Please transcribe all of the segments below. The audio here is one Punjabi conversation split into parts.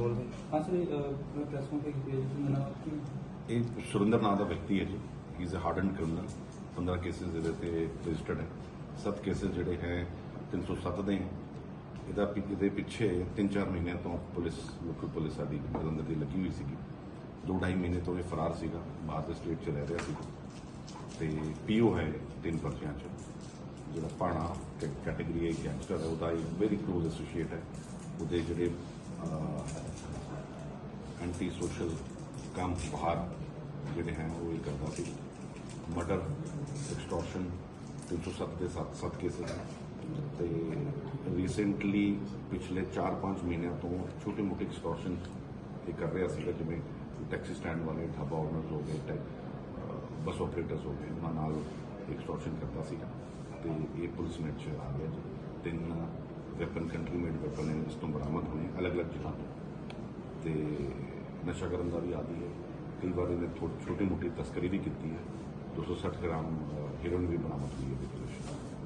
ਹਾਂ ਸਰ ਪ੍ਰੈਸ ਕਾਨਫਰੰਸ ਕੀਤੀ ਹੈ ਜਿਸ ਨਾਲ ਕਿ? ਇਹ ਸੁਰਿੰਦਰ ਨਾਂ ਦਾ ਵਿਅਕਤੀ ਹੈ ਜੀ। He is a hardened criminal 15 cases ਇਹਦੇ ਤੇ ਰਜਿਸਟਰਡ ਹੈ। ਸੱਤ ਕੇਸਿਸ ਜਿਹੜੇ ਹੈ 307 ਦੇ ਹੈ। ਇਹਦਾ ਇਹਦੇ ਪਿੱਛੇ 3-4 ਮਹੀਨਿਆਂ ਤੋਂ ਪੁਲਿਸ ਲੋਕਲ ਪੁਲਿਸ ਸਾਡੀ ਜਲੰਧਰ ਦੀ ਲੱਗੀ ਹੋਈ ਸੀਗੀ। 2-2.5 ਮਹੀਨੇ ਤੋਂ ਇਹ ਫਰਾਰ ਸੀਗਾ। ਬਾਹਰ ਦੇ ਸਟੇਟ 'ਚ ਰਹਿ ਰਿਹਾ ਸੀ ਤੇ ਪੀਓ ਹੈ ਤਿੰਨ ਪਰਚਿਆਂ 'ਚ। ਜਿਹੜਾ ਪਾਣਾ ਕੈਟਾਗਰੀ ਹੈ ਗੈਂਗਸਟਰ ਹੈ ਉਹਦਾ ਇੱਕ ਵੈਰੀ ਕਲੋਜ਼ ਐਸੋਸੀਏਟ ਹੈ। ਉਹਦੇ ਜਿਹੜੇ ਐਂਟੀ ਸੋਸ਼ਲ ਕੰਮ ਬਾਹਰ ਜਿਹੜੇ ਹੈ ਉਹ ਇਹ ਕਰਦਾ ਸੀ ਮਰਡਰ ਐਕਸਟੋਰਸ਼ਨ 307 ਦੇ 7 7 ਕੇਸਿਸ ਤੇ ਰੀਸੈਂਟਲੀ ਪਿਛਲੇ 4-5 ਮਹੀਨਿਆਂ ਤੋਂ ਛੋਟੇ ਮੋਟੇ ਐਕਸਟੋਰਸ਼ਨ ਇਹ ਕਰ ਰਿਹਾ ਸੀਗਾ ਜਿਵੇਂ ਟੈਕਸੀ ਸਟੈਂਡ ਵਾਲੇ ਢਾਬਾ ਓਨਰਸ ਹੋ ਗਏ ਟੈਕ ਬੱਸ ਆਪਰੇਟਰਸ ਹੋ ਗਏ ਉਹਨਾਂ ਨਾਲ ਐਕਸਟੋਰਸ਼ਨ ਕਰਦਾ ਸੀਗਾ ਤੇ ਇਹ ਪੁਲਿਸ ਨੇ ਚ ਆ ਗਿਆ ਜੀ ਤਿੰਨ ਵੈਪਨ ਕੰਟਰੀ ਮੇਡ ਵੈਪਨ ਇਸ ਤੋਂ ਬਰਾਮਦ ਹੋਏ ਅਲੱਗ-ਅਲੱਗ ਜਗ੍ਹਾ ਤੋਂ। ਤੇ ਨਸ਼ਾ ਕਰਨ ਦਾ ਵੀ ਆਦੀ ਹੈ। ਕਈ ਵਾਰ ਇਹਨੇ ਛੋਟੀ ਮੋਟੀ ਤਸਕਰੀ ਵੀ ਕੀਤੀ ਹੈ। 260 ਗ੍ਰਾਮ ਹੀਰੋਇਨ ਵੀ ਬਰਾਮਦ ਹੋਈ ਹੈ।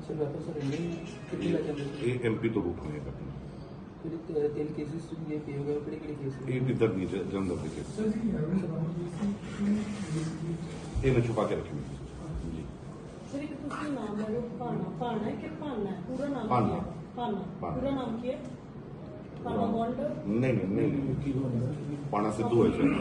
ਸਰ ਵੈਪਨ ਸਰ ਇੰਨੇ ਕਿੰਨੇ ਲੱਗ ਜਾਂਦੇ ਸੀ? ਇਹ ਐਮਪੀ ਤੋਂ ਹੋਏ ਵੈਪਨ ਤਿੰਨ ਕੇਸਿਸ ਇਹ ਪੇ ਹੋ ਗਏ ਕਿਹੜੇ ਕਿਹੜੇ ਕੇਸ ਇਹ ਇੱਧਰ ਦੀ ਜ- ਜਲੰਧਰ ਦੇ ਕੇਸ ਸਰ ਜੀ ਇਹ ਮੈਂ ਛੁਪਾ ਕੇ ਰੱਖੀ ਹੋਈ ਜੀ। ਸਰ ਇੱਕ ਤੁਸੀਂ ਨਾਮ ਲਓ ਭਾਨਾ। ਹੈ ਕਿ ਹੈ? ਪੂਰਾ ਨਾਮ ਭਾਨਾ। ਨਹੀਂ ਨਹੀਂ ਨਹੀਂ ਪਾਣਾ ਸਿੱਧੂ ਹੈ ਸ਼ਾਇਦ